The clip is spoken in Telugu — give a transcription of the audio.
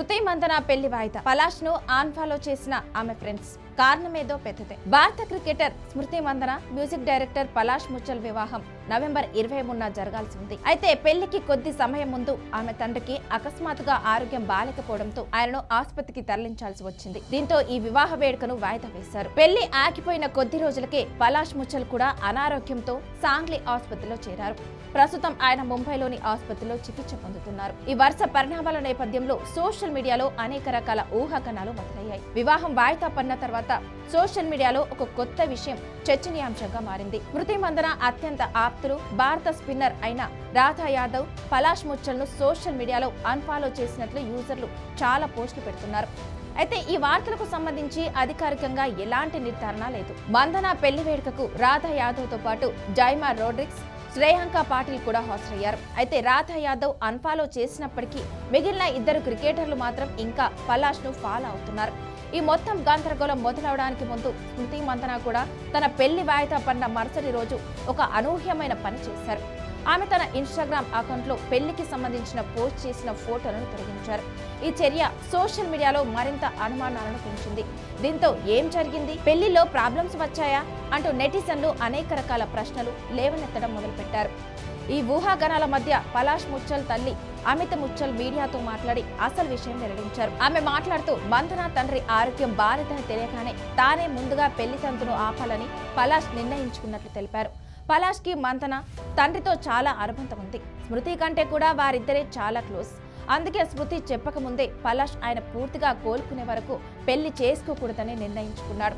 శృతి మందన పెళ్ళి వాయిదా. పలాష్ను ఆన్ఫాలో చేసిన ఆమె ఫ్రెండ్స్. కారణమేదో పెద్దదే. భారత cricketer Smriti Mandhana music director Palash Muchhal వివాహం నవంబర్ ఇరవై మూడున జరగాల్సి ఉంది అయితే పెళ్ళికి కొద్ది సమయం ముందు ఆమె తండ్రికి అకస్మాత్తుగా ఆరోగ్యం బాలేకపోవడంతో ఆయనను ఆసుపత్రికి తరలించాల్సి వచ్చింది. దీంతో ఈ వివాహ వేడుకను వాయిదా వేశారు. పెళ్ళి ఆగిపోయిన కొద్ది రోజులకే పలాష్ ముచ్చల్ కూడా అనారోగ్యంతో సాంగ్లీ ఆసుపత్రిలో చేరారు. ప్రస్తుతం ఆయన ముంబైలోని ఆసుపత్రిలో చికిత్స పొందుతున్నారు. ఈ వరుస పరిణామాల నేపథ్యంలో సోషల్ మీడియాలో అనేక రకాల ఊహాగానాలు మొదలయ్యాయి. వివాహం వాయిదా పడిన తర్వాత సోషల్ మీడియాలో ఒక కొత్త విషయం చర్చనీయాంశంగా మారింది. మృతి మందన అత్యంత ఆప్తులు భారత స్పిన్నర్ అయిన రాధా యాదవ్ పలాష్ ముచ్చల్ను సోషల్ మీడియాలో అన్ఫాలో చేసినట్లు యూజర్లు చాలా పోస్టులు పెడుతున్నారు. అయితే ఈ వార్తలకు సంబంధించి అధికారికంగా ఎలాంటి నిర్ధారణ లేదు. మందన పెళ్ళి వేడుకకు రాధా యాదవ్తో పాటు జైమా రోడ్రిక్స్ శ్రేయాంక పాటిల్ కూడా హాజరయ్యారు. అయితే రాధా యాదవ్ అన్ఫాలో చేసినప్పటికీ మిగిలిన ఇద్దరు క్రికెటర్లు మాత్రం ఇంకా పలాష్ను ఫాలో అవుతున్నారు. ఈ మొత్తం గందరగోళం మొదలవడానికి ముందు స్మృతి మంతన కూడా తన పెళ్ళి వాయిదా పడిన మరుసటి రోజు ఒక అనూహ్యమైన పని చేశారు. ఆమె తన ఇన్స్టాగ్రామ్ అకౌంట్లో పెళ్ళికి సంబంధించిన పోస్ట్ చేసిన ఫోటోలను తొలగించారు. ఈ చర్య సోషల్ మీడియాలో మరింత అనుమానాలను పెంచింది. దీంతో ఏం జరిగింది? పెళ్ళిలో ప్రాబ్లమ్స్ వచ్చాయా? అంటూ నెటిజన్లు అనేక రకాల ప్రశ్నలు లేవనెత్తడం మొదలుపెట్టారు. ఈ ఊహాగానాల మధ్య పలాష్ ముచ్చల్ తల్లి అమిత ముచ్చల్ మీడియాతో మాట్లాడి అసలు విషయం వెల్లడించారు. ఆమె మాట్లాడుతూ బంధన తండ్రి ఆరోగ్యం బాలేదని తెలియగానే తానే ముందుగా పెళ్ళి తంతును ఆపాలని పలాష్ నిర్ణయించుకున్నట్లు తెలిపారు. పలాష్కి మంతన తండ్రితో చాలా అనుబంధం ఉంది స్మృతి కంటే కూడా వారిద్దరే చాలా క్లోజ్. అందుకే స్మృతి చెప్పకముందే పలాష్ ఆయన పూర్తిగా కోలుకునే వరకు పెళ్ళి చేసుకోకూడదని నిర్ణయించుకున్నాడు.